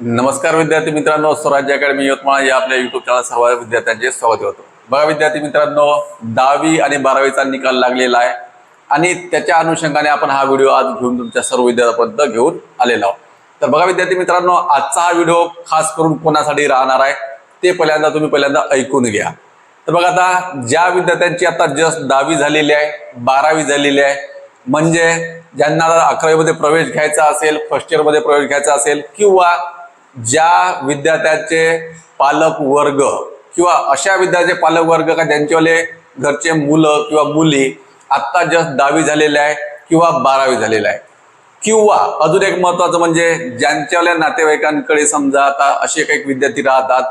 नमस्कार विद्यार्थी मित्रांनो स्वराज्य अकॅडमी यवतमाळ या आपल्या युट्यूब चॅनल सर्व विद्यार्थ्यांचे स्वागत होतं बघा विद्यार्थी मित्रांनो दहावी आणि बारावीचा निकाल लागलेला आहे आणि त्याच्या अनुषंगाने आपण हा व्हिडिओ आज घेऊन तुमच्या सर्व विद्यार्थ्यांपर्यंत घेऊन आलेला आहोत. तर बघा विद्यार्थी मित्रांनो आजचा हा व्हिडिओ खास करून कोणासाठी राहणार आहे ते पहिल्यांदा तुम्ही पहिल्यांदा ऐकून घ्या. तर बघा आता ज्या विद्यार्थ्यांची आता जस्ट दहावी झालेली आहे बारावी झालेली आहे म्हणजे ज्यांना अकरावीमध्ये प्रवेश घ्यायचा असेल फर्स्ट इयरमध्ये प्रवेश घ्यायचा असेल किंवा ज्या विद्यार्थ्याचे पालक वर्ग किंवा अशा विद्यार्थ्याचे पालक वर्ग का ज्यांच्यावाले घरचे मुलं किंवा मुली आत्ता जस्ट दहावी झालेले आहे किंवा बारावी झालेले आहे. किंवा अजून एक महत्वाचं म्हणजे ज्यांच्यावाल्या नातेवाईकांकडे समजा आता असे काही विद्यार्थी राहतात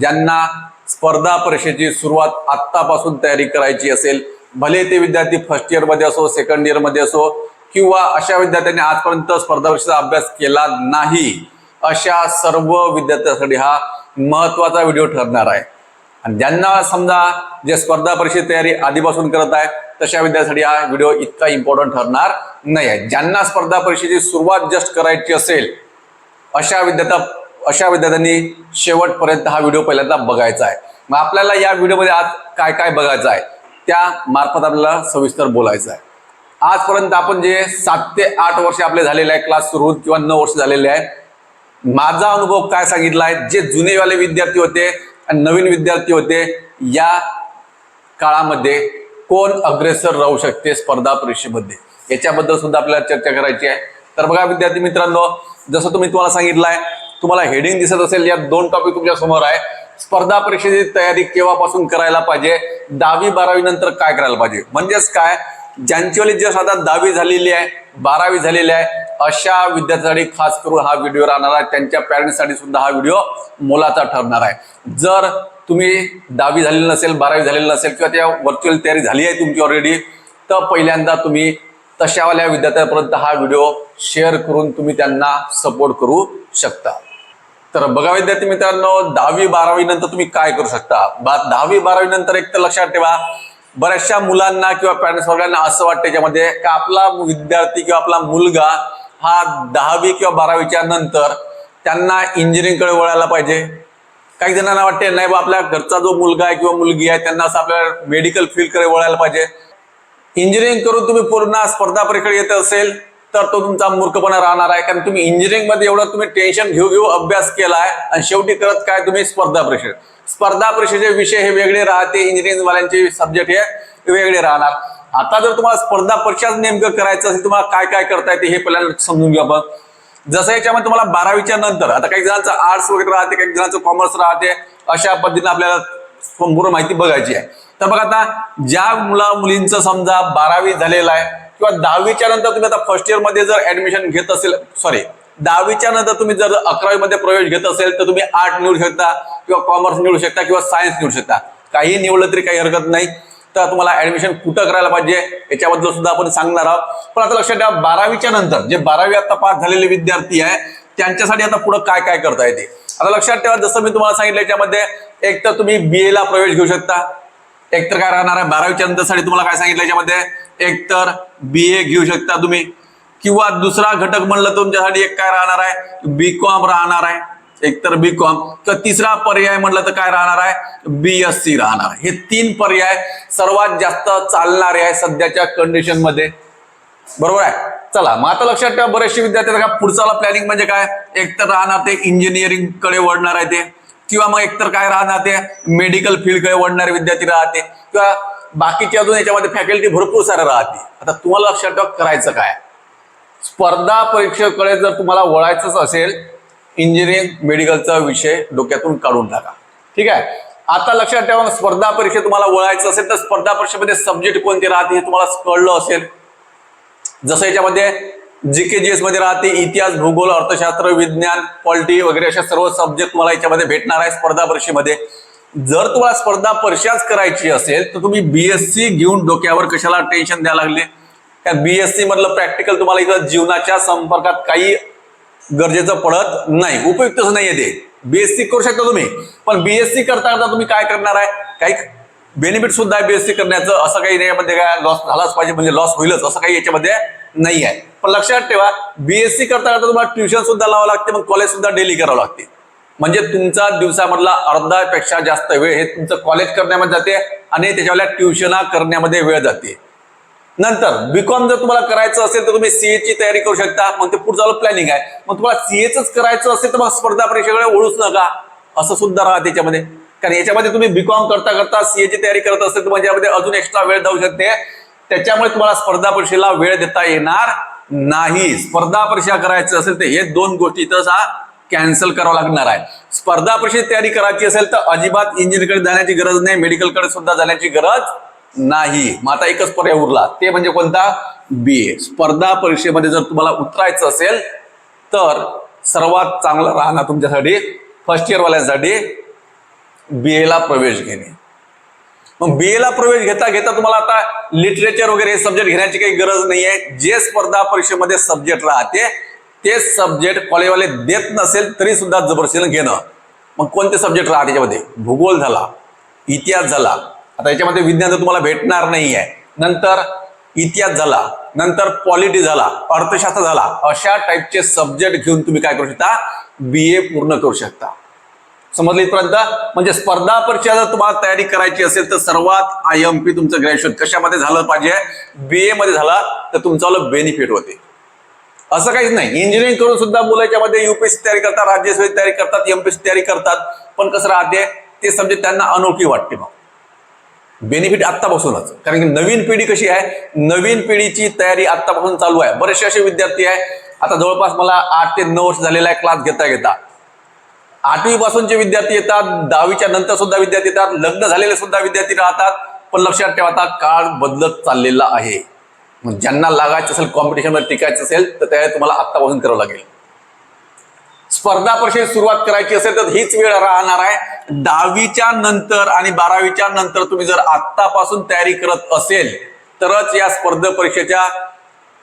ज्यांना स्पर्धा परीक्षेची सुरुवात आत्तापासून तयारी करायची असेल भले ते विद्यार्थी फर्स्ट इयरमध्ये असो सेकंड इयरमध्ये असो किंवा अशा विद्यार्थ्यांनी आजपर्यंत स्पर्धा परीक्षेचा अभ्यास केला नाही अशा सर्व विद्यार्थ्यांसाठी हा महत्त्वाचा व्हिडिओ ठरणार आहे. आणि ज्यांना समजा जे स्पर्धा परीक्षेची तयारी आधीपासून करत आहे तशा विद्यार्थ्यांसाठी हा व्हिडिओ इतका इम्पॉर्टंट ठरणार नाही आहे. ज्यांना स्पर्धा परीक्षेची सुरुवात जस्ट करायची असेल अशा विद्यार्थ्या अशा विद्यार्थ्यांनी शेवटपर्यंत हा व्हिडिओ पहिल्यांदा बघायचा आहे. मग आपल्याला या व्हिडिओमध्ये आज काय काय बघायचं आहे त्या मार्फत आपल्याला सविस्तर बोलायचं आहे. आजपर्यंत आपण जे सात ते आठ वर्ष आपले झालेले आहे क्लास सुरू किंवा नऊ वर्ष झालेले आहे माझा अनुभव काय सांगितला आहे? जे जुनेवाले विद्यार्थी होते आणि नवीन विद्यार्थी होते या काळामध्ये कोण अग्रेसर राहू शकते स्पर्धा परीक्षेमध्ये? याच्याबद्दल सुद्धा आपल्याला चर्चा करायची आहे. तर बघा विद्यार्थी मित्रांनो जसं तुम्ही तुम्हाला सांगितलं आहे तुम्हाला हेडिंग दिसत असेल या दोन टॉपिक तुमच्यासमोर आहे. स्पर्धा परीक्षेची तयारी केव्हापासून करायला पाहिजे? दहावी बारावी नंतर काय करायला पाहिजे? म्हणजेच काय? ज्यांची जस्ट आता दहावी झालेली आहे बारावी झालेली आहे अशा विद्यार्थ्यांसाठी खास करून हा व्हिडिओ राहणार आहे. त्यांच्या पॅरेंट्ससाठी सुद्धा हा व्हिडिओ मोलाचा ठरणार आहे. जर तुम्ही दहावी झालेली नसेल बारावी झालेली नसेल किंवा त्या व्हर्च्युअल तयारी झाली आहे तुमची ऑलरेडी तर पहिल्यांदा तुम्ही तशावाल्या विद्यार्थ्यांपर्यंत हा व्हिडिओ शेअर करून तुम्ही त्यांना सपोर्ट करू शकता. तर बघा विद्यार्थी मित्रांनो दहावी बारावी नंतर तुम्ही काय करू शकता? बा दहावी बारावी नंतर एक तर लक्षात ठेवा बऱ्याचशा मुलांना किंवा पॅरेंट्स वगैरेंना असं वाटतं त्याच्यामध्ये का आपला विद्यार्थी किंवा आपला मुलगा हा दहावी किंवा बारावीच्या नंतर त्यांना इंजिनिअरिंगकडे वळायला पाहिजे. काही जणांना वाटते नाही बा आपल्या घरचा जो मुलगा आहे किंवा मुलगी आहे त्यांना असं आपल्या मेडिकल फील्डकडे वळायला पाहिजे. इंजिनिअरिंग करून तुम्ही पूर्ण स्पर्धा परीक्षेकडे येत असेल तर तो तुमचा मूर्खपणा राहणार आहे. कारण तुम्ही इंजिनिअरिंगमध्ये एवढं तुम्ही टेन्शन घेऊ घेऊ अभ्यास केला आहे आणि शेवटी करत काय तुम्ही? स्पर्धा परीक्षे स्पर्धा परीक्षेचे विषय हे वेगळे राहते. इंजिनिअरिंग वाल्यांचे सब्जेक्ट हे वेगळे राहणार. आता जर तुम्हाला स्पर्धा परीक्षाच नेमकं करायचं असेल तुम्हाला काय काय करता येते हे पहिल्यांदा समजून घ्या आपण जसं याच्यामध्ये तुम्हाला बारावीच्या नंतर आता काही जणांचं आर्ट्स वगैरे राहते काही जणांचं कॉमर्स राहते अशा पद्धतीने आपल्याला संपूर्ण माहिती बघायची आहे. तर बघा आता ज्या मुला मुलींचं समजा बारावी झालेलं आहे किंवा दहावीच्या नंतर तुम्ही आता फर्स्ट इयरमध्ये जर ऍडमिशन घेत असेल सॉरी दहावीच्या नंतर तुम्ही जर अकरावी मध्ये प्रवेश घेत असेल तर तुम्ही आर्ट निवडू शकता किंवा कॉमर्स निवडू शकता किंवा सायन्स निवडू शकता. काही निवडलं तरी काही हरकत नाही. तर तुम्हाला ऍडमिशन कुठं करायला पाहिजे याच्याबद्दल सुद्धा आपण सांगणार आहोत. पण आता लक्षात ठेवा बारावीच्या नंतर जे बारावी आता पास झालेले विद्यार्थी आहे त्यांच्यासाठी आता पुढे काय काय करता येते? आता लक्षात ठेवा जसं मी तुम्हाला सांगितलं याच्यामध्ये एक तर तुम्ही बी ला प्रवेश घेऊ शकता. एक तर काय राहणार आहे? बारावीच्या नंतरसाठी तुम्हाला काय सांगितलं याच्यामध्ये? एकतर बी ए घेऊ शकता तुम्ही. किंवा दुसरा घटक म्हणलं तुमच्यासाठी एक काय राहणार आहे? बी कॉम राहणार आहे. एक तर बी कॉम तर तिसरा पर्याय म्हणलं तर काय राहणार आहे? बी एस सी राहणार आहे. हे तीन पर्याय सर्वात जास्त चालणारे आहे सध्याच्या कंडिशनमध्ये. बरोबर आहे? चला मग आता लक्षात ठेवा बरेचसे विद्यार्थी पुढचा प्लॅनिंग म्हणजे काय? एक तर राहणार ते इंजिनिअरिंगकडे वळणार आहे ते. किंवा मग एकतर काय राहणार ते मेडिकल फील्डकडे वळणारे विद्यार्थी राहते. किंवा बाकीचे अजून याच्यामध्ये फॅकल्टी भरपूर साऱ्या राहते. आता तुम्हाला लक्षात ठेवा करायचं काय? स्पर्धा परीक्षेकडे जर तुम्हाला वळायचंच असेल इंजिनिअरिंग मेडिकलचा विषय डोक्यातून काढून टाका. ठीक आहे? आता लक्षात ठेवा स्पर्धा परीक्षेत तुम्हाला वळायचं असेल तर स्पर्धा परीक्षेमध्ये सब्जेक्ट कोणते राहते हे तुम्हाला कळलं असेल. जसं याच्यामध्ये जी के जी एसमध्ये राहते. इतिहास भूगोल अर्थशास्त्र विज्ञान पॉलिटी वगैरे अशा सर्व सब्जेक्ट तुम्हाला याच्यामध्ये भेटणार आहे स्पर्धा परीक्षेमध्ये. जर तुम्हाला स्पर्धा परीक्षाच करायची असेल तर तुम्ही बीएससी घेऊन डोक्यावर कशाला टेन्शन द्यायला लागले? त्या बीएससी मधलं प्रॅक्टिकल तुम्हाला इथं जीवनाच्या संपर्कात काही गरजेचं पडत नाही. उपयुक्तच नाही ते. बीएससी करू शकता तुम्ही पण बीएससी करता करता तुम्ही काय करणार आहे? काही बेनिफिट सुद्धा आहे बीएससी करण्याचं. असं काही नाही यामध्ये काय लॉस झालाच पाहिजे म्हणजे लॉस होईलच. असं काही याच्यामध्ये नाही आहे. पण लक्षात ठेवा बीएससी करता करता तुम्हाला ट्युशन सुद्धा लावावं लागते मग कॉलेज सुद्धा डेली करावं लागते. म्हणजे तुमचा दिवसामधला अर्धापेक्षा जास्त वेळ हे तुमचं कॉलेज करण्यामध्ये जाते आणि त्याच्यावाल्या ट्युशना करण्यामध्ये वेळ जाते. नंतर बीकॉम जर तुम्हाला करायचं असेल तर तुम्ही सीए ची तयारी करू शकता मग ते पुढचं प्लॅनिंग आहे. मग तुम्हाला सीएच करायचं असेल तर मग स्पर्धा परीक्षेकडे ओळूच नका. असं सुद्धा राहा त्याच्यामध्ये. कारण याच्यामध्ये तुम्ही बीकॉम करता करता सीए ची तयारी करत असेल तर म्हणजे यामध्ये अजून एक्स्ट्रा वेळ जाऊ शकते. त्याच्यामुळे तुम्हाला स्पर्धा परीक्षेला वेळ देता येणार नाही. स्पर्धा परीक्षा करायचं असेल तर हे दोन गोष्टी इथं कॅन्सल करावं लागणार आहे. स्पर्धा परीक्षेची तयारी करायची असेल तर अजिबात इंजिनिअरकडे जाण्याची गरज नाही मेडिकलकडे सुद्धा जाण्याची गरज नाही. मग आता एकच पर्याय उरला ते म्हणजे कोणता? बी ए स्पर्धा परीक्षेमध्ये जर तुम्हाला उतरायचं असेल तर सर्वात चांगलं राहणार तुमच्यासाठी फर्स्ट इयरवाल्यांसाठी बी एला प्रवेश घेणे. मग बी ला प्रवेश घेता घेता तुम्हाला आता लिटरेचर वगैरे हे सब्जेक्ट घेण्याची काही गरज नाही आहे जे स्पर्धा परीक्षेमध्ये सब्जेक्ट राहते ते सब्जेक्ट कॉलेजवाले देत नसेल तरी सुद्धा जबरदस्तीनं घेणं. मग कोणते सब्जेक्ट राहते त्याच्यामध्ये? भूगोल झाला इतिहास झाला. आता याच्यामध्ये विज्ञान तर तुम्हाला भेटणार नाही आहे नंतर इतिहास झाला नंतर पॉलिटी झाला अर्थशास्त्र झाला. अशा टाईपचे सब्जेक्ट घेऊन तुम्ही काय करू शकता? बी ए पूर्ण करू शकता. समजले इथपर्यंत? म्हणजे स्पर्धा परीक्षा जर तुम्हाला तयारी करायची असेल तर सर्वात आय एम पी तुमचं ग्रॅज्युएशन कशामध्ये झालं पाहिजे? बी ए मध्ये झाला तर तुमचं बेनिफिट होते. असं काहीच नाही. इंजिनिअरिंग करून सुद्धा मुलं याच्यामध्ये युपीएससी तयारी करतात राज्यसेवेची तयारी करतात एमपीएससी तयारी करतात. पण कसं राहते? ते सब्जेक्ट त्यांना अनोखी वाटते मग बेनिफिट आत्तापासूनच. कारण की नवीन पिढी कशी आहे? नवीन पिढीची तयारी आत्तापासून चालू आहे. बरेचसे असे विद्यार्थी आहे. आता जवळपास मला आठ ते नऊ वर्ष झालेला आहे क्लास घेता घेता आठवीपासूनचे विद्यार्थी येतात दहावीच्या नंतर सुद्धा विद्यार्थी येतात लग्न झालेले सुद्धा विद्यार्थी राहतात पण लक्षात ठेवा आता काळ बदलत चाललेला आहे. मग ज्यांना लागायचं असेल कॉम्पिटिशनमध्ये टिकायचं असेल तर त्या तुम्हाला आत्तापासून करावं लागेल. स्पर्धा परीक्षेत सुरुवात करायची असेल तर हीच वेळ राहणार आहे. दहावीच्या नंतर आणि बारावीच्या नंतर तुम्ही जर आत्तापासून तयारी करत असेल तरच या स्पर्धा परीक्षेच्या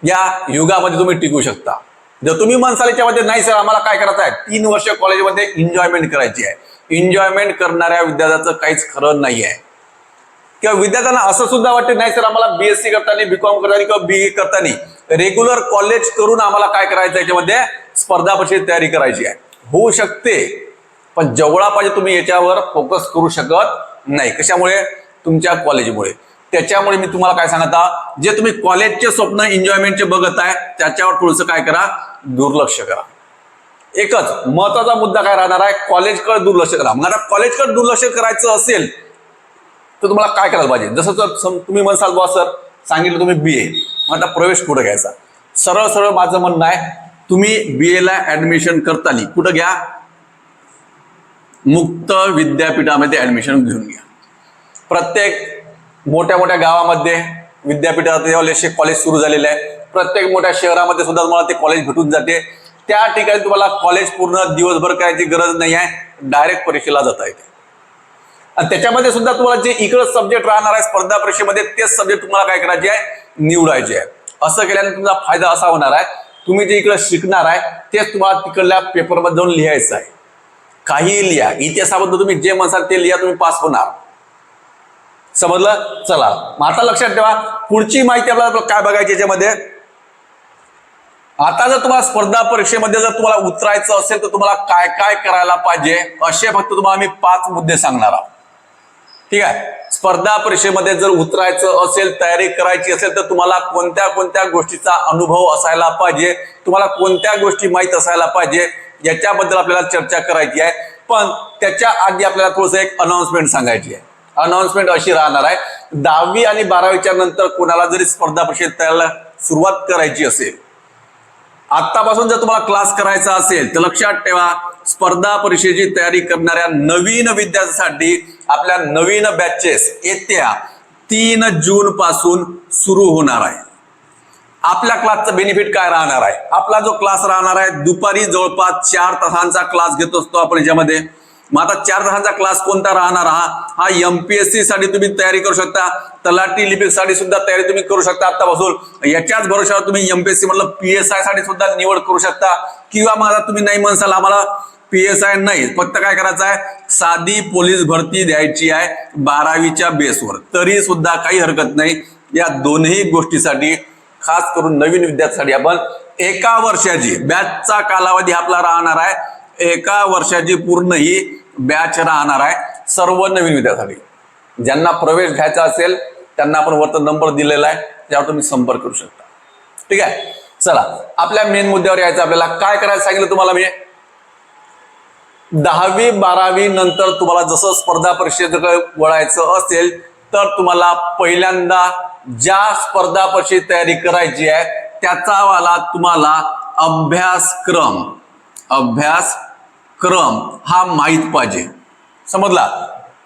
या युगामध्ये तुम्ही टिकू शकता. जर तुम्ही म्हणसाल याच्यामध्ये नाही सर आम्हाला काय करायचं आहे? तीन वर्ष कॉलेजमध्ये एन्जॉयमेंट करायची आहे. एन्जॉयमेंट करणाऱ्या विद्यार्थ्याचं काहीच खरं नाही आहे किंवा विद्यार्थ्यांना असं सुद्धा वाटते नाही सर आम्हाला बीएससी करताना बीकॉम करताना किंवा बी करताना रेग्युलर कॉलेज करून आम्हाला काय करायचं याच्यामध्ये? स्पर्धा परीक्षेची तयारी करायची आहे. होऊ शकते पण जेवढा पाहिजे तुम्ही याच्यावर फोकस करू शकत नाही. कशामुळे? तुमच्या कॉलेजमुळे त्याच्यामुळे मी तुम्हाला काय सांगता जे तुम्ही कॉलेजचे स्वप्न एन्जॉयमेंटचे बघत आहे त्याच्यावर थोडंसं काय करा. दुर्लक्ष करा. एकच महत्त्वाचा मुद्दा काय राहणार आहे? कॉलेजकडे दुर्लक्ष करा. मग आता कॉलेजकडे दुर्लक्ष करायचं असेल तर तुम्हाला काय करायला पाहिजे? जसं जर सम- तुम्ही म्हणसाल बा सर सांगितलं तुम्ही बी ए मग आता प्रवेश कुठं घ्यायचा? सरळ सरळ माझं म्हणणं आहे तुम्ही बी एला ऍडमिशन करताना कुठं घ्या? मुक्त विद्यापीठामध्ये ऍडमिशन घेऊन घ्या. प्रत्येक मोठ्या मोठ्या गावामध्ये विद्यापीठात कॉलेज सुरू झालेले आहे. प्रत्येक मोठ्या शहरामध्ये सुद्धा तुम्हाला ते कॉलेज भेटून जाते. त्या ठिकाणी तुम्हाला कॉलेज पूर्ण दिवसभर करायची गरज नाही आहे. डायरेक्ट परीक्षेला जाता येते. आणि त्याच्यामध्ये सुद्धा तुम्हाला जे इकडं सब्जेक्ट राहणार आहे स्पर्धा परीक्षेमध्ये तेच सब्जेक्ट तुम्हाला काय करायचे आहे? निवडायचे आहे. असं केल्याने तुमचा फायदा असा होणार आहे. तुम्ही जे इकडं शिकणार आहे तेच तुम्हाला तिकडल्या पेपरमध्ये जाऊन लिहायचं आहे. काही लिहा. इतिहासाबद्दल तुम्ही जे म्हणसाल ते लिहा तुम्ही पास होणार. समजलं? चला. मग आता लक्षात ठेवा. पुढची माहिती आपल्याला काय बघायची याच्यामध्ये? आता जर तुम्हाला स्पर्धा परीक्षेमध्ये जर तुम्हाला उतरायचं असेल तर तुम्हाला काय काय करायला पाहिजे असे फक्त तुम्हाला मी पाच मुद्दे सांगणार आहोत. ठीक आहे? स्पर्धा परीक्षेमध्ये जर उतरायचं असेल तयारी करायची असेल तर तुम्हाला कोणत्या कोणत्या गोष्टीचा अनुभव असायला पाहिजे? तुम्हाला कोणत्या गोष्टी माहीत असायला पाहिजे? याच्याबद्दल आपल्याला चर्चा करायची आहे. पण त्याच्या आधी आपल्याला थोडंसं एक अनाउन्समेंट सांगायची आहे. अनाउन्समेंट अशी राहणार आहे. दहावी आणि बारावीच्या नंतर कोणाला जरी स्पर्धा परीक्षेत तयारीला सुरुवात करायची असेल आतापासून जर तुम्हाला क्लास करायचा असेल तर लक्षात ठेवा स्पर्धा परीक्षेची तयारी करणाऱ्या नवीन विद्यार्थ्यांसाठी आपल्या नवीन बॅचेस येत्या तीन जून पासून सुरू होणार आहे. आपल्या क्लासचं बेनिफिट काय राहणार आहे? आपला जो क्लास राहणार आहे दुपारी जवळपास चार तासांचा क्लास घेत असतो आपण याच्यामध्ये. मग आता चार दहाचा क्लास कोणता राहणार? हा हा एमपीएससी साठी तुम्ही तयारी करू शकता. तलाठी लिपिकसाठी सुद्धा तयारी तुम्ही करू शकता आतापासून याच्याच भरोशावर तुम्ही एमपीएससी म्हटलं पीएसआयसाठी सुद्धा निवड करू शकता. किंवा मग आता तुम्ही नाही म्हणसाल आम्हाला पीएसआय नाही. फक्त काय करायचं आहे? साधी पोलीस भरती द्यायची आहे बारावीच्या बेसवर तरी सुद्धा काही हरकत नाही. या दोन्ही गोष्टीसाठी खास करून नवीन विद्यार्थ्यांसाठी आपण एका वर्षाची बॅचचा कालावधी आपला राहणार आहे. एका वर्षाची पूर्ण ही बॅच राहणार आहे सर्व नवीन विद्यार्थ्यांसाठी. ज्यांना प्रवेश घ्यायचा असेल त्यांना आपण वरचा नंबर दिलेला आहे त्यावर तुम्ही संपर्क करू शकता. ठीक आहे? चला आपल्या मेन मुद्द्यावर यायचं आपल्याला. काय करायला सांगितलं तुम्हाला मी? दहावी बारावी नंतर तुम्हाला जसं स्पर्धा परीक्षेकडे वळायचं असेल तर तुम्हाला पहिल्यांदा ज्या स्पर्धा परीक्षेची तयारी करायची आहे त्याचा वाला तुम्हाला अभ्यासक्रम. अभ्यास क्रम हा माहीत पाहिजे. समजला?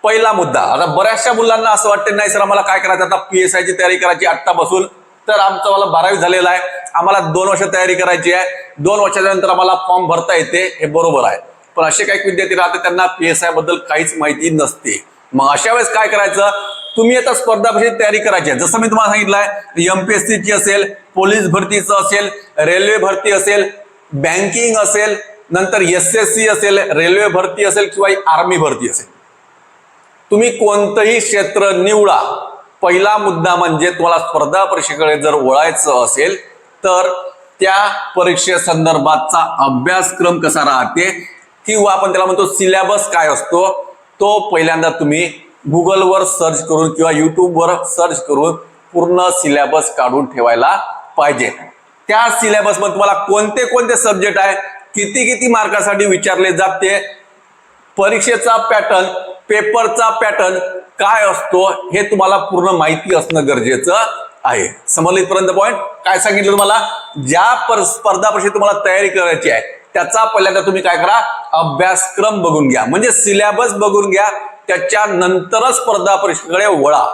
पहिला मुद्दा. आता बऱ्याचशा मुलांना असं वाटतं नाही सर आम्हाला काय करायचं? आता पी एस आयची तयारी करायची आत्ता बसून तर आमचं मला बारावी झालेला आहे. आम्हाला दोन वर्ष तयारी करायची आहे. दोन वर्षाच्या नंतर आम्हाला फॉर्म भरता येते. हे बरोबर आहे. पण असे काही विद्यार्थी राहते त्यांना पी एस आयबद्दल काहीच माहिती नसते. मग अशा वेळेस काय करायचं? तुम्ही आता स्पर्धा परीक्षेची तयारी करायची आहे. जसं मी तुम्हाला सांगितलंय एमपीएससीची असेल पोलीस भरतीचं असेल रेल्वे भरती असेल बँकिंग असेल नंतर एस एस सी असेल रेल्वे भरती असेल किंवा आर्मी भरती असेल. तुम्ही कोणतंही क्षेत्र निवडा. पहिला मुद्दा म्हणजे तुम्हाला स्पर्धा परीक्षेकडे जर वळायचं असेल तर त्या परीक्षेसंदर्भातचा अभ्यासक्रम कसा राहते किंवा आपण त्याला म्हणतो सिलेबस काय असतो तो पहिल्यांदा तुम्ही गुगलवर सर्च करून किंवा युट्यूबवर सर्च करून पूर्ण सिलेबस काढून ठेवायला पाहिजे. त्या सिलेबसमध्ये तुम्हाला कोणते कोणते सब्जेक्ट आहे किती किती मार्कासाठी विचारले जाते? परीक्षेचा पॅटर्न पेपरचा पॅटर्न काय असतो हे तुम्हाला पूर्ण माहिती असणं गरजेचं आहे. समजलं इथपर्यंत पॉईंट काय सांगितलं तुम्हाला? ज्या पर स्पर्धा तुम्हाला तयारी करायची आहे त्याचा पहिल्यांदा तुम्ही काय करा? अभ्यासक्रम बघून घ्या. म्हणजे सिलेबस बघून घ्या. त्याच्यानंतरच स्पर्धा परीक्षेकडे वळा.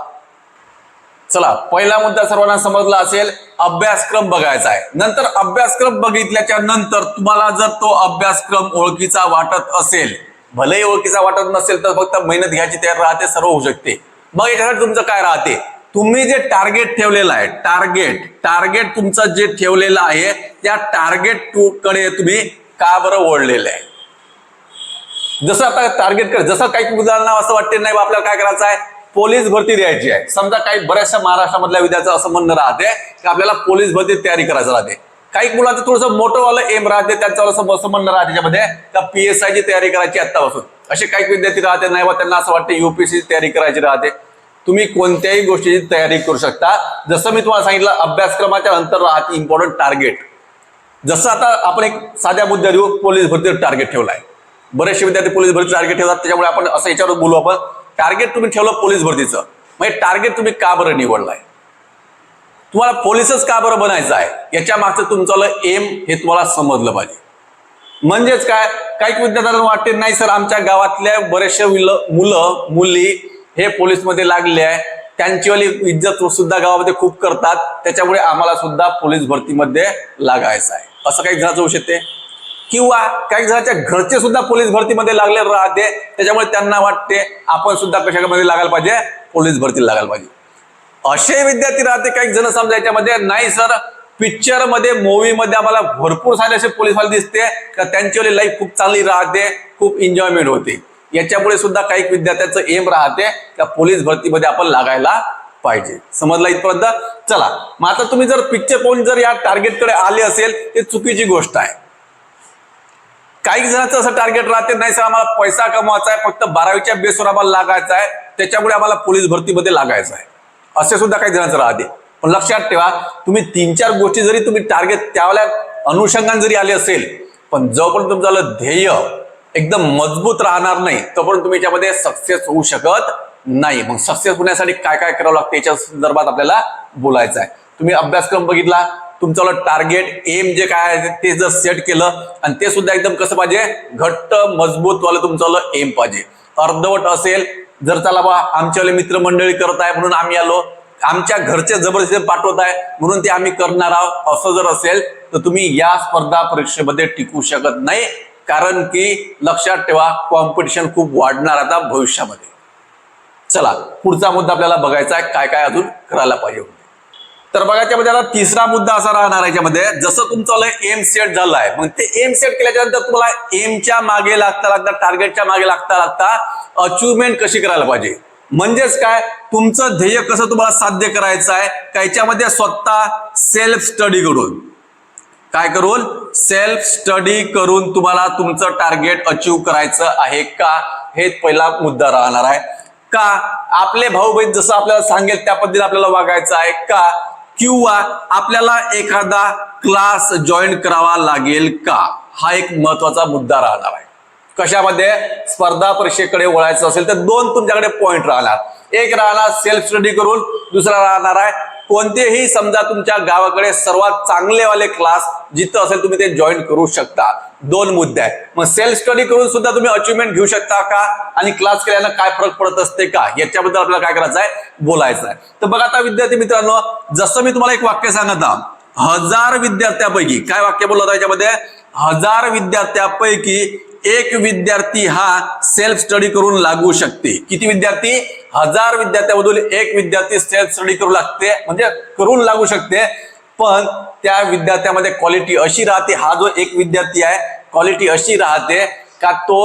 चला पहिला मुद्दा सर्वांना समजला असेल अभ्यासक्रम बघायचा आहे. नंतर अभ्यासक्रम बघितल्याच्या नंतर तुम्हाला जर तो अभ्यासक्रम ओळखीचा वाटत असेल भलेही ओळखीचा वाटत नसेल तर फक्त मेहनत घ्यायची तयार राहते सर्व होऊ शकते. मग याच्यासाठी तुमचं काय राहते? तुम्ही जे टार्गेट ठेवलेलं आहे टार्गेट टार्गेट तुमचं जे ठेवलेलं आहे त्या टार्गेटकडे तुम्ही का बरं ओढलेलं आहे? जसं आता टार्गेट कर जसं काही मुलांना असं वाटते नाही बा आपल्याला काय करायचं आहे? पोलीस भरती द्यायची आहे. समजा काही बऱ्याचशा महाराष्ट्रामधल्या विद्यार्थ्यांचं असं म्हणणं राहते की आपल्याला पोलीस भरती तयारी करायचं राहते. काही मुलांचं थोडंसं मोठंवालं एम राहते त्यांचं असं म्हणणं राहते त्याच्यामध्ये का पी एस आयची तयारी करायची आत्तापासून. असे काही विद्यार्थी राहते नाही बा त्यांना असं वाटतं युपीएससीची तयारी करायची राहते. तुम्ही कोणत्याही गोष्टीची तयारी करू शकता. जसं मी तुम्हाला सांगितलं अभ्यासक्रमाच्या अंतर राहते इम्पॉर्टंट टार्गेट जसं आता आपण एक साध्या मुद्द्या देऊ पोलीस भरतीवर टार्गेट ठेवलाय. बरेचसे विद्यार्थी पोलीस भरती टार्गेट ठेवतात त्याच्यामुळे आपण असं याच्यावर बोलू आपण. टार्गेट तुम्ही ठेवलं पोलीस भरतीचं. म्हणजे टार्गेट तुम्ही का बरं निवडलाय? तुम्हाला पोलीसच का बरं बनायचं आहे? याच्या मागचं तुमचं एम हे तुम्हाला समजलं पाहिजे. म्हणजेच काय? काही विद्यार्थ्यांना वाटते नाही सर आमच्या गावातल्या बरेचशे मुलं मुली हे पोलीसमध्ये लागले आहे. त्यांचीवाली इज्जत सुद्धा गावामध्ये खूप करतात. त्याच्यामुळे आम्हाला सुद्धा पोलीस भरतीमध्ये लागायचं आहे. असं काही घराचं होऊ शकते किंवा काही जणांच्या घरचे सुद्धा पोलीस भरतीमध्ये लागले राहते. त्याच्यामुळे त्यांना वाटते आपण सुद्धा कशामध्ये लागायला पाहिजे? पोलीस भरतीला लागायला पाहिजे. असे विद्यार्थी राहते काही जण समजा याच्यामध्ये नाही सर पिक्चरमध्ये मूवी मध्ये आम्हाला भरपूर सारे असे पोलीसवाले दिसते का त्यांची लाईफ खूप चांगली राहते खूप एन्जॉयमेंट होते. याच्यामुळे सुद्धा काही विद्यार्थ्यांचं एम राहते का पोलीस भरतीमध्ये आपण लागायला पाहिजे. समजला इथपर्यंत? चला. मग आता तुम्ही जर पिक्चर पाहून जर या टार्गेटकडे आले असेल ते चुकीची गोष्ट आहे. काही जणांचं असं टार्गेट राहते नाही सर आम्हाला पैसा कमवायचा आहे फक्त बारावीच्या बेसवर आम्हाला लागायचा आहे त्याच्यामुळे आम्हाला पोलीस भरतीमध्ये लागायचं आहे. असे सुद्धा काही जणांचं राहते. पण लक्षात ठेवा तुम्ही तीन चार गोष्टी जरी तुम्ही टार्गेट त्यावेळेला अनुषंगाने जरी आले असेल पण जोपर्यंत तुमचं ध्येय एकदम मजबूत राहणार नाही तोपर्यंत तुम्ही याच्यामध्ये सक्सेस होऊ शकत नाही. मग सक्सेस होण्यासाठी काय काय करावं लागतं याच्या संदर्भात आपल्याला बोलायचं आहे. तुम्ही अभ्यासक्रम बघितला तुमचं टार्गेट एम जे काय आहे ते जर सेट केलं आणि ते सुद्धा एकदम कसं पाहिजे? घट्ट मजबूत वाला तुमचं एम पाहिजे. अर्धवट असेल जर चला बा आमच्यावाले मित्रमंडळी करत आहे म्हणून आम्ही आलो आमच्या घरचे जबरदस्ती पाठवत आहे म्हणून ते आम्ही करणार आहोत. असं जर असेल तर तुम्ही या स्पर्धा परीक्षेमध्ये टिकू शकत नाही. कारण की लक्षात ठेवा कॉम्पिटिशन खूप वाढणार आता भविष्यामध्ये. चला पुढचा मुद्दा आपल्याला बघायचा आहे काय काय अजून करायला पाहिजे तर बघा त्यामध्ये आता तिसरा मुद्दा असा राहणार याच्यामध्ये. जसं तुमचं एम सेट झालं आहे मग ते एम सेट केल्याच्यानंतर तुम्हाला एमच्या मागे लागता लागता टार्गेटच्या मागे लागता लागता अचिव्हमेंट कशी करायला पाहिजे? म्हणजेच काय? तुमचं ध्येय कसं तुम्हाला साध्य करायचं आहे? त्याच्यामध्ये स्वतः सेल्फ स्टडी करून? काय करून? सेल्फ स्टडी करून तुम्हाला तुमचं टार्गेट अचीव करायचं आहे का? हे पहिला मुद्दा राहणार आहे. का? आपले भाऊ बहीण जसं आपल्याला सांगेल त्या पद्धतीने आपल्याला वागायचं आहे का? किंवा आपल्याला एखादा क्लास जॉईन करावा लागेल का? हा एक महत्त्वाचा मुद्दा राहणार आहे. कशामध्ये? स्पर्धा परीक्षेकडे वळायचं असेल तर दोन तुमच्याकडे पॉईंट राहणार. एक राहणार सेल्फ स्टडी करून दुसरा राहणार आहे कोणतेही समजा तुमच्या गावाकडे सर्वात चांगलेवाले क्लास जिथं असेल तुम्ही ते जॉईन करू शकता. दोन मुद्दे आहेत. मग सेल्फ स्टडी करून सुद्धा तुम्ही अचिव्हमेंट घेऊ शकता का? आणि क्लास केल्यानं काय फरक पडत असते का? याच्याबद्दल आपल्याला काय करायचं आहे बोलायचं आहे तर बघा आता विद्यार्थी मित्रांनो जसं मी तुम्हाला एक वाक्य सांगत हजार विद्यार्थ्यापैकी काय वाक्य बोलत याच्यामध्ये? हजार विद्यार्थ्यापैकी एक विद्यार्थी हा सेल्फ स्टडी करून लागू शकते. किती विद्यार्थी? हजार विद्यार्थ्यामधून एक विद्यार्थी सेल्फ स्टडी करू लागते. म्हणजे करून लागू शकते. पण त्या विद्यार्थ्यामध्ये क्वालिटी अशी राहते. हा जो एक विद्यार्थी आहे क्वालिटी अशी राहते का तो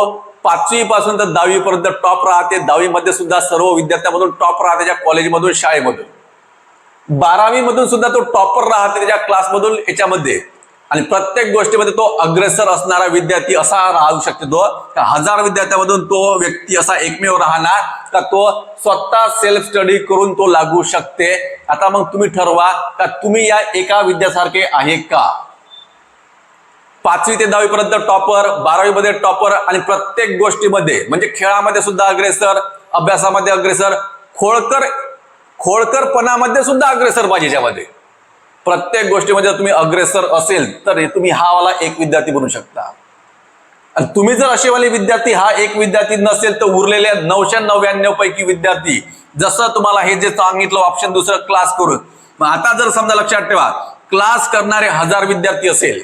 पाचवी पासून तर दहावी पर्यंत टॉप राहते. दहावी मध्ये सुद्धा सर्व विद्यार्थ्यामधून टॉप राहते त्या कॉलेजमधून शाळेमधून. बारावी मधून सुद्धा तो टॉपर राहते त्याच्या क्लासमधून याच्यामध्ये. आणि प्रत्येक गोष्टीमध्ये तो अग्रेसर असणारा विद्यार्थी असा राहू शकतो तो. का हजार विद्यार्थ्यामधून तो व्यक्ती असा एकमेव राहणार का तो स्वतः सेल्फ स्टडी करून तो लागू शकते. आता मग तुम्ही ठरवा का तुम्ही या एका विद्यासारखे आहे का? पाचवी ते दहावी पर्यंत टॉपर बारावीमध्ये टॉपर आणि प्रत्येक गोष्टीमध्ये म्हणजे खेळामध्ये सुद्धा अग्रेसर अभ्यासामध्ये अग्रेसर खोळकर खोळकरपणामध्ये सुद्धा अग्रेसर पाहिजे याच्यामध्ये. प्रत्येक गोष्टीमध्ये जर तुम्ही अग्रेसर असेल तर तुम्ही हा वाला एक विद्यार्थी बनू शकता. आणि तुम्ही जर असेवाले विद्यार्थी हा एक विद्यार्थी नसेल तर उरलेल्या नऊशे नव्याण्णव पैकी विद्यार्थी जसं तुम्हाला हे जे सांगितलं ऑप्शन दुसरं क्लास करून मग आता जर समजा लक्षात ठेवा क्लास करणारे हजार विद्यार्थी असेल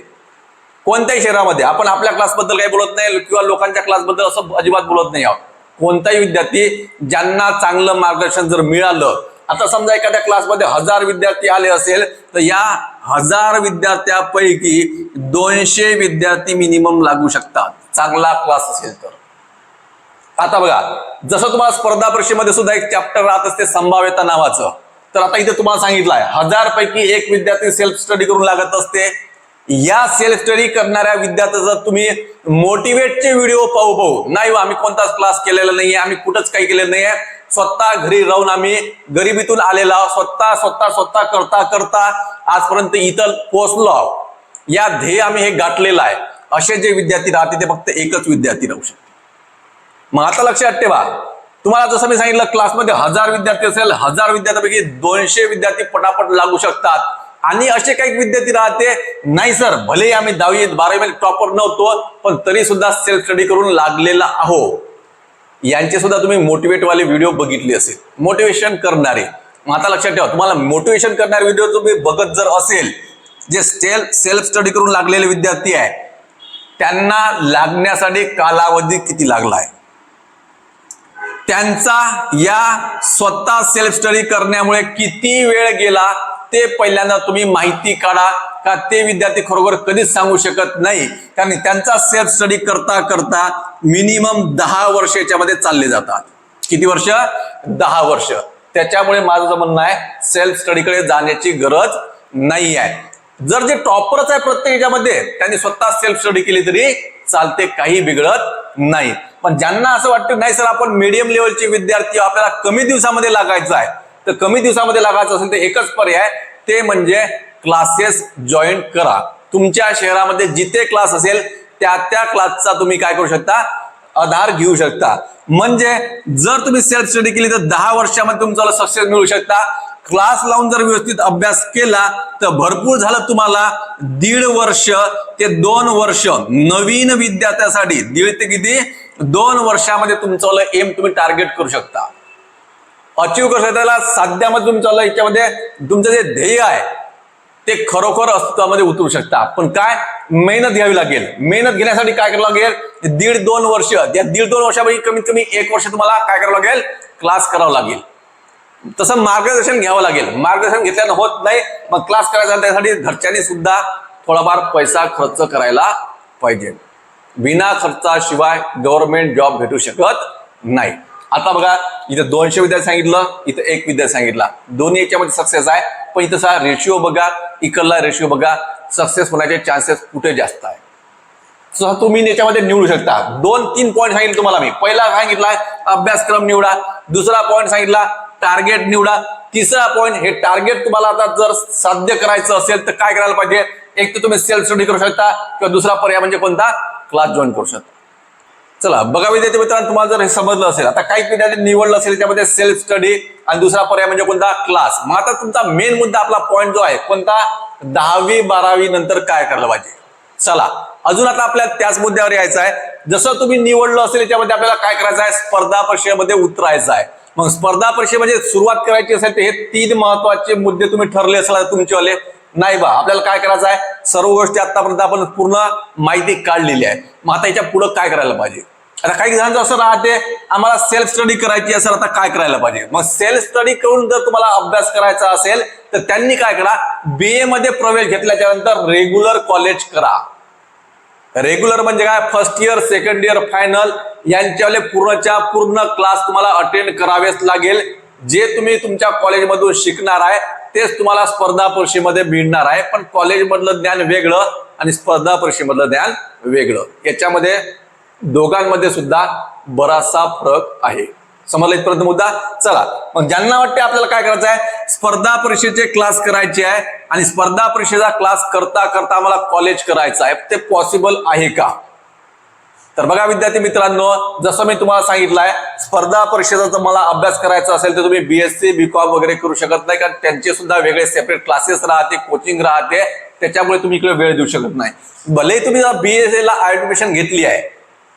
कोणत्याही शहरामध्ये आपण आपल्या क्लासबद्दल काही बोलत नाही किंवा लोकांच्या क्लासबद्दल असं अजिबात बोलत नाही आहोत. कोणताही विद्यार्थी ज्यांना चांगलं मार्गदर्शन जर मिळालं आता समजा एखाद्या क्लासमध्ये हजार विद्यार्थी आले असेल तर या हजार विद्यार्थ्यापैकी दोनशे विद्यार्थी मिनिमम लागू शकतात. चांगला क्लास असेल तर. आता बघा जसं तुम्हाला स्पर्धा परीक्षेमध्ये सुद्धा एक चॅप्टर राहत असते संभाव्यता नावाचं. तर आता इथे तुम्हाला सांगितलं आहे हजार पैकी एक विद्यार्थी सेल्फ स्टडी करून लागत असते या सेल्फ स्टडी करणाऱ्या विद्यार्थ्याचा तुम्ही मोटिवेटचे व्हिडिओ पाहू पाहू. नाही आम्ही कोणताच क्लास केलेला नाहीये आम्ही कुठंच काही केलेलं नाहीये. स्वतः घरी राहून आम्ही गरिबीतून आलेला आहोत. स्वतः स्वतः स्वतः करता करता आजपर्यंत इथं पोहोचलो आहोत. या ध्येय आम्ही हे गाठलेलं आहे. असे जे विद्यार्थी राहते ते फक्त एकच विद्यार्थी राहू शकते मग आता लक्षात ठेवा. तुम्हाला जसं मी सांगितलं क्लासमध्ये हजार विद्यार्थी असेल हजार विद्यार्थ्यांपैकी दोनशे विद्यार्थी पटापट लागू शकतात. आणि असे काही विद्यार्थी राहते नाही सर भले आम्ही दहावी बारावी टॉपर नव्हतो पण तरी सुद्धा सेल्फ स्टडी करून लागलेला आहो. यांचे सुद्धा तुम्ही मोटिवेटवाले व्हिडिओ बघितले असेल. मोटिवेशन करणारे. आता लक्षात ठेवा तुम्हाला मोटिवेशन करणारे व्हिडिओ तुम्ही बघत जर असेल जे स्टेल सेल्फ स्टडी करून लागलेले विद्यार्थी आहे त्यांना लागण्यासाठी कालावधी किती लागला आहे त्यांचा या स्वतः सेल्फ स्टडी करण्यामुळे किती वेळ गेला? ते पहिल्यांदा तुम्ही माहिती काढा का ते विद्यार्थी खरोखर कधीच सांगू शकत नाही. कारण त्यांचा सेल्फ स्टडी करता करता मिनिमम दहा वर्ष याच्यामध्ये चालले जातात. किती वर्ष? दहा वर्ष. त्याच्यामुळे माझं म्हणणं आहे सेल्फ स्टडीकडे जाण्याची गरज नाही आहे. जर जे टॉपरच आहे प्रत्येक याच्यामध्ये त्यांनी स्वतः सेल्फ स्टडी केली तरी चालते काही बिघडत नाही. पण ज्यांना असं वाटतं नाही सर आपण मीडियम लेवलचे विद्यार्थी आपल्याला कमी दिवसामध्ये लागायचं आहे. तर कमी दिवसामध्ये लागायचं असेल तर एकच पर्याय ते म्हणजे क्लासेस जॉईन करा. तुमच्या शहरामध्ये जिथे क्लास असेल त्या त्या क्लासचा तुम्ही काय करू शकता? आधार घेऊ शकता. म्हणजे जर तुम्ही सेल्फ स्टडी केली तर दहा वर्षामध्ये तुमचा सक्सेस मिळू शकता. क्लास लावून जर व्यवस्थित अभ्यास केला तर भरपूर झालं तुम्हाला दीड वर्ष ते दोन वर्ष नवीन विद्यार्थ्यासाठी दीड ते किती? दोन वर्षामध्ये तुमचं एम तुम्ही टार्गेट करू शकता. अचीव करू शकता. त्याला साध्यामध्ये तुमचं याच्यामध्ये तुमचं जे ध्येय आहे ते खरोखर अस्तित्वामध्ये उतरू शकता. पण काय? मेहनत घ्यावी लागेल. मेहनत घेण्यासाठी काय करावं लागेल? दीड दोन वर्ष या दीड दोन वर्षापैकी कमीत कमी एक वर्ष तुम्हाला काय करावं लागेल? क्लास करावं लागेल. तसं मार्गदर्शन घ्यावं लागेल. मार्गदर्शन घेतल्यानं होत नाही मग क्लास करायचा त्यासाठी घरच्यांनी सुद्धा थोडाफार पैसा खर्च करायला पाहिजे. विना खर्चाशिवाय गव्हर्नमेंट जॉब भेटू शकत नाही. आता बघा इथं दोनशे विद्यार्थी सांगितलं इथं एक विद्यार्थी सांगितला. दोन्ही याच्यामध्ये सक्सेस आहे पण इथं रेशिओ बघा इकडला रेशिओ बघा सक्सेस होण्याचे चान्सेस कुठे जास्त आहे? सो तुम्ही याच्यामध्ये निवडू शकता. दोन तीन पॉईंट सांगितले तुम्हाला मी. पहिला सांगितला अभ्यासक्रम निवडा. दुसरा पॉईंट सांगितला टार्गेट निवडा. तिसरा पॉईंट हे टार्गेट तुम्हाला आता जर साध्य करायचं असेल तर काय करायला पाहिजे? एक तर तुम्ही सेल्फ स्टडी करू शकता किंवा दुसरा पर्याय म्हणजे कोणता? क्लास जॉईन करू शकता. चला बघा विद्यार्थी मित्रांनो तुम्हाला जर हे समजलं असेल आता काही विद्यार्थी निवडलं असेल त्यामध्ये सेल्फ स्टडी आणि दुसरा पर्याय म्हणजे कोणता? क्लास मग आता तुमचा मेन मुद्दा आपला पॉईंट जो आहे कोणता? दहावी बारावी नंतर काय करायला पाहिजे? चला अजून आता आपल्याला त्याच मुद्द्यावर यायचं आहे. जसं तुम्ही निवडलं असेल याच्यामध्ये आपल्याला काय करायचं आहे? स्पर्धा परीक्षेमध्ये उतरायचं आहे. मग स्पर्धा परीक्षेमध्ये सुरुवात करायची असेल तर हे तीन महत्त्वाचे मुद्दे तुम्ही ठरले असेल तुमचेवाले. नाही बा आपल्याला काय करायचं आहे? सर्व गोष्टी आतापर्यंत आपण पूर्ण माहिती काढलेली आहे. मग आता याच्या पुढं काय करायला पाहिजे? आता काही जणांचं असं राहते आम्हाला सेल्फ स्टडी करायची असेल आता काय करायला पाहिजे? मग सेल्फ स्टडी करून जर तुम्हाला अभ्यास करायचा असेल तर त्यांनी काय करा? बीए मध्ये प्रवेश घेतल्याच्या नंतर रेग्युलर कॉलेज करा. रेग्युलर म्हणजे काय? First year second year final यांच्यावाले पूर्णच्या पूर्ण क्लास तुम्हाला अटेंड करावेच लागेल. जे तुम्ही तुमच्या कॉलेजमधून शिकणार आहे तेच तुम्हाला स्पर्धा परीक्षेमध्ये मिळणार आहे. पण कॉलेजमधलं ज्ञान वेगळं आणि स्पर्धा परीक्षेमधलं ज्ञान वेगळं. याच्यामध्ये दोघांमध्ये सुद्धा बराचसा फरक आहे. समजला इथपर्यंत मुद्दा? चला. मग ज्यांना वाटते आपल्याला काय करायचं आहे? स्पर्धा परीक्षेचे क्लास करायचे आहे आणि स्पर्धा परीक्षेचा क्लास करता करता आम्हाला कॉलेज करायचं आहे. ते पॉसिबल आहे का? तर बघा विद्यार्थी मित्रांनो जसं मी तुम्हाला सांगितलंय स्पर्धा परीक्षेचा जर मला अभ्यास करायचा असेल तर तुम्ही बीएससी बीकॉम वगैरे करू शकत नाही कारण त्यांचे सुद्धा वेगळे सेपरेट क्लासेस राहते कोचिंग राहते त्याच्यामुळे तुम्ही इकडे वेळ देऊ शकत नाही. भले तुम्ही बीएसए बीएससी ला ऍडमिशन घेतली आहे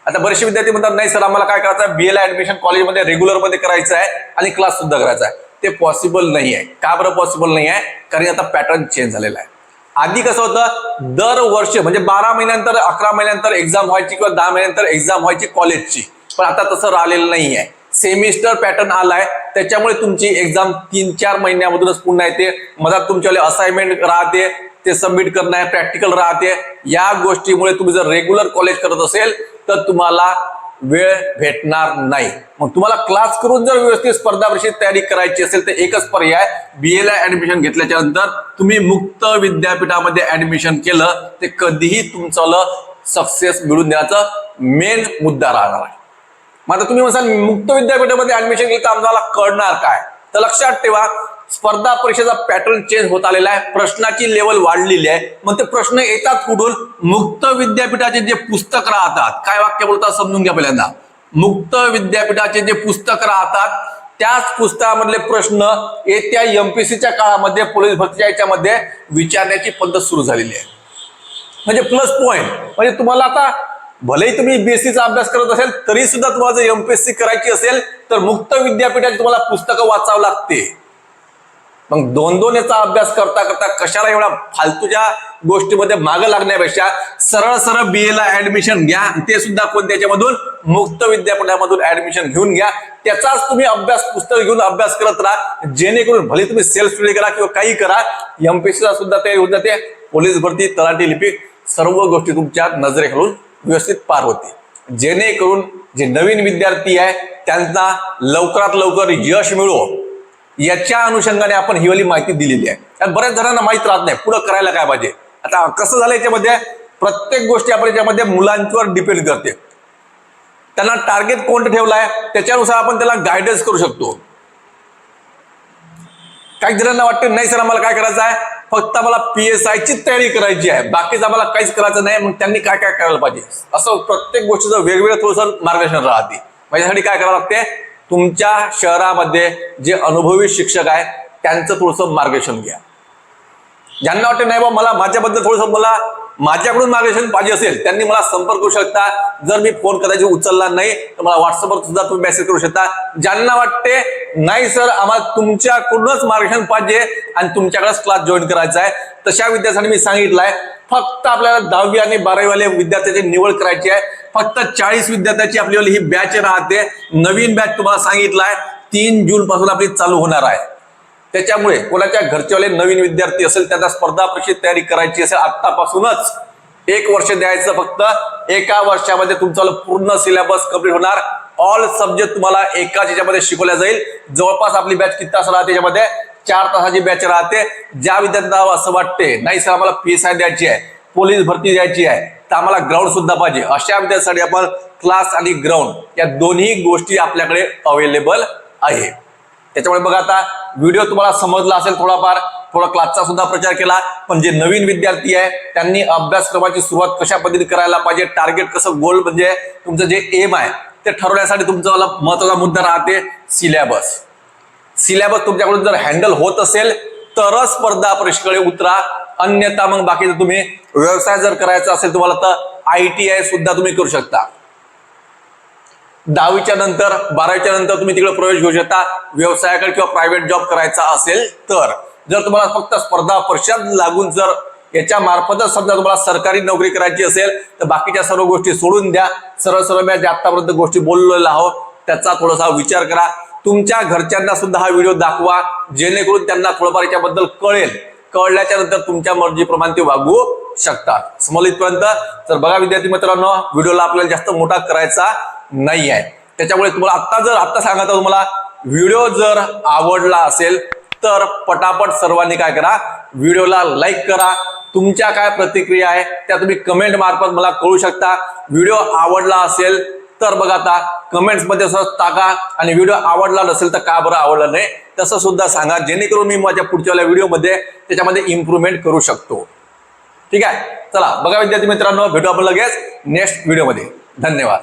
आता बरेचसे विद्यार्थी म्हणतात नाही सर आम्हाला काय करायचं आहे? बीएला ऍडमिशन कॉलेजमध्ये रेग्युलरमध्ये करायचं आहे आणि क्लास सुद्धा करायचा आहे. ते पॉसिबल नाही आहे. का बरं पॉसिबल नाही आहे? कारण आता पॅटर्न चेंज झालेला आहे. आधी कसं होतं दर वर्ष म्हणजे बारा महिन्यानंतर अकरा महिन्यानंतर एक्झाम व्हायची किंवा दहा महिन्यानंतर एक्झाम व्हायची कॉलेजची पण आता तसं राहिलेलं नाही आहे सेमिस्टर पॅटर्न आलाय त्याच्यामुळे तुमची एक्झाम तीन चार महिन्यामधूनच पुन्हा येते. मधात तुमच्यावाले असाइनमेंट राहते ते सबमिट करणं आहे प्रॅक्टिकल राहते. या गोष्टीमुळे तुम्ही जर रेग्युलर कॉलेज करत असेल तर तुम्हाला वेळ भेटणार नाही. मग तुम्हाला क्लास करून जर व्यवस्थित स्पर्धा परीक्षेत तयारी करायची असेल तर एकच पर्याय बीए ला ऍडमिशन घेतल्याच्या नंतर तुम्ही मुक्त विद्यापीठामध्ये ऍडमिशन केलं ते कधीही तुमचं सक्सेस मिळून देण्याचा मेन मुद्दा राहणार आहे. मग आता तुम्ही म्हणसाल मुक्त विद्यापीठामध्ये ऍडमिशन घेतलं तर आम्हाला कळणार काय? तर लक्षात ठेवा स्पर्धा परीक्षेचा पॅटर्न चेंज होत आलेला आहे. प्रश्नाची लेवल वाढलेली आहे. मग ते प्रश्न येतात कुठून? मुक्त विद्यापीठाचे जे पुस्तक राहतात. काय वाक्य बोलतात समजून घ्या पहिल्यांदा. मुक्त विद्यापीठाचे जे पुस्तक राहतात त्याच पुस्तकामधले प्रश्न येत्या एमपीसीच्या काळामध्ये पोलीस भरतीच्या याच्यामध्ये विचारण्याची पद्धत सुरू झालेली आहे. म्हणजे प्लस पॉईंट म्हणजे तुम्हाला आता भलेही तुम्ही बीएससीचा अभ्यास करत असेल तरी सुद्धा तुम्हाला जर एमपीएससी करायची असेल तर मुक्त विद्यापीठाची तुम्हाला पुस्तकं वाचावं लागते. मग दोन दोन याचा अभ्यास करता करता कशाला एवढा फालतूच्या गोष्टीमध्ये मागं लागण्यापेक्षा सरळ सरळ बी एला ऍडमिशन घ्या. ते सुद्धा कोणत्या याच्यामधून मुक्त विद्यापीठामधून ऍडमिशन घेऊन घ्या. त्याचाच तुम्ही अभ्यास पुस्तक घेऊन अभ्यास करत राहा. जेणेकरून भले तुम्ही सेल्फ स्टडी करा किंवा काही करा एमपीसीला सुद्धा तयारी होऊन जाते पोलीस भरती तलाठी लिपी सर्व गोष्टी तुमच्या नजरेखालून व्यवस्थित पार होते जेणेकरून जे नवीन विद्यार्थी आहे त्यांना लवकरात लवकर यश मिळो. याच्या अनुषंगाने आपण ही वाली माहिती दिलेली आहे. त्यात बऱ्याच जणांना माहीत राहत नाही पुढं करायला काय पाहिजे. आता कसं झालं याच्यामध्ये प्रत्येक गोष्टी आपण याच्यामध्ये मुलांवर डिपेंड करते. त्यांना टार्गेट कोणतं ठेवलं आहे त्याच्यानुसार आपण त्याला गायडन्स करू शकतो. काही जणांना वाटतं नाही सर आम्हाला काय करायचं आहे? फक्त आम्हाला पी एस आयची तयारी करायची आहे. बाकीचं आम्हाला काहीच करायचं नाही मग त्यांनी काय काय करायला पाहिजे? असं प्रत्येक गोष्टीचं वेगवेगळं थोडंसं मार्गदर्शन राहते. माझ्यासाठी काय करावं लागते? तुमच्या शहरामध्ये जे अनुभवी शिक्षक आहे त्यांचं थोडंसं मार्गदर्शन घ्या. ज्यांना वाटतं नाही बा मला माझ्याबद्दल थोडंसं मला माझ्याकडून मार्गदर्शन पाहिजे असेल त्यांनी मला संपर्क करू शकता. जर मी फोन कदाचित उचलला नाही तर मला व्हॉट्सअपवर सुद्धा तुम्ही मेसेज करू शकता. ज्यांना वाटते नाही सर आम्हाला तुमच्याकडूनच मार्गदर्शन पाहिजे आणि तुमच्याकडेच क्लास जॉईन करायचा आहे. तशा विद्यार्थ्यांनी मी सांगितलंय फक्त आपल्याला दहावी आणि बारावीवाले विद्यार्थ्याची निवड करायची आहे. फक्त चाळीस विद्यार्थ्याची आपली ही बॅच राहते. नवीन बॅच तुम्हाला सांगितलाय तीन जून पासून आपली चालू होणार आहे. त्याच्यामुळे कोणाच्या घरचेवाले नवीन विद्यार्थी असेल त्यांना स्पर्धा परीक्षेत तयारी करायची असेल आत्तापासूनच एक वर्ष द्यायचं फक्त. एका वर्षामध्ये तुमचा पूर्ण सिलेबस कंप्लीट होणार. ऑल सब्जेक्ट तुम्हाला एकाच याच्यामध्ये शिकवल्या जाईल. जवळपास आपली बॅच किती तास राहते त्याच्यामध्ये चार तासाची बॅच राहते. ज्या विद्यार्थ्यांना असं वाटते नाही सर आम्हाला पी एस आय द्यायची आहे पोलीस भरती द्यायची आहे तर आम्हाला ग्राउंड सुद्धा पाहिजे. अशा विद्यार्थ्यांसाठी आपण क्लास आणि ग्राउंड या दोन्ही गोष्टी आपल्याकडे अवेलेबल आहे. त्याच्यामुळे बघा आता व्हिडिओ तुम्हाला समजला असेल थोडाफार थोडा क्लासचा सुद्धा प्रचार केला पण जे नवीन विद्यार्थी आहे त्यांनी अभ्यासक्रमाची सुरुवात कशा पद्धतीने करायला पाहिजे टार्गेट कसं गोल म्हणजे तुमचं जे एम आहे ते ठरवण्यासाठी तुमचा मला महत्त्वाचा मुद्दा राहते सिलेबस सिलेबस तुमच्याकडून जर हँडल होत असेल तरच स्पर्धा परीक्षेकडे उतरा. अन्यथा मग बाकीचं तुम्ही व्यवसाय जर करायचा असेल तुम्हाला तर आय टी आय सुद्धा तुम्ही करू शकता. दहावीच्या नंतर बारावीच्या नंतर तुम्ही तिकडे प्रवेश घेऊ शकता. व्यवसायाकडे किंवा प्रायव्हेट जॉब करायचा असेल तर. जर तुम्हाला फक्त स्पर्धा परिषद लागून जर याच्या मार्फतच समजा तुम्हाला सरकारी नोकरी करायची असेल तर बाकीच्या सर्व गोष्टी सोडून द्या. सरळ सरळ मी ज्या आतापर्यंत गोष्टी बोललेलो आहोत. त्याचा थोडासा विचार करा. तुमच्या घरच्यांना सुद्धा हा व्हिडिओ दाखवा जेणेकरून त्यांना थोडंफार याच्याबद्दल कळेल. कळल्याच्या नंतर तुमच्या मर्जीप्रमाणे ते वागवू शकतात. समोर तर बघा विद्यार्थी मित्रांनो व्हिडिओला आपल्याला जास्त मोठा करायचा नाही आहे. त्याच्यामुळे तुम्हाला आत्ता जर आत्ता सांगत तुम्हाला व्हिडिओ जर आवडला असेल तर पटापट सर्वांनी काय करा व्हिडिओला लाईक करा. तुमच्या काय प्रतिक्रिया आहे त्या तुम्ही कमेंट मार्फत मला कळू शकता. व्हिडिओ आवडला असेल तर बघा आता कमेंट्समध्ये असं सहज टाका. आणि व्हिडिओ आवडला नसेल तर का बरं आवडला नाही तसं सुद्धा सांगा. जेणेकरून मी माझ्या पुढच्या व्हिडिओमध्ये त्याच्यामध्ये इम्प्रूव्हमेंट करू शकतो. ठीक आहे? चला बघा विद्यार्थी मित्रांनो भेटू आपण लगेच नेक्स्ट व्हिडिओमध्ये धन्यवाद.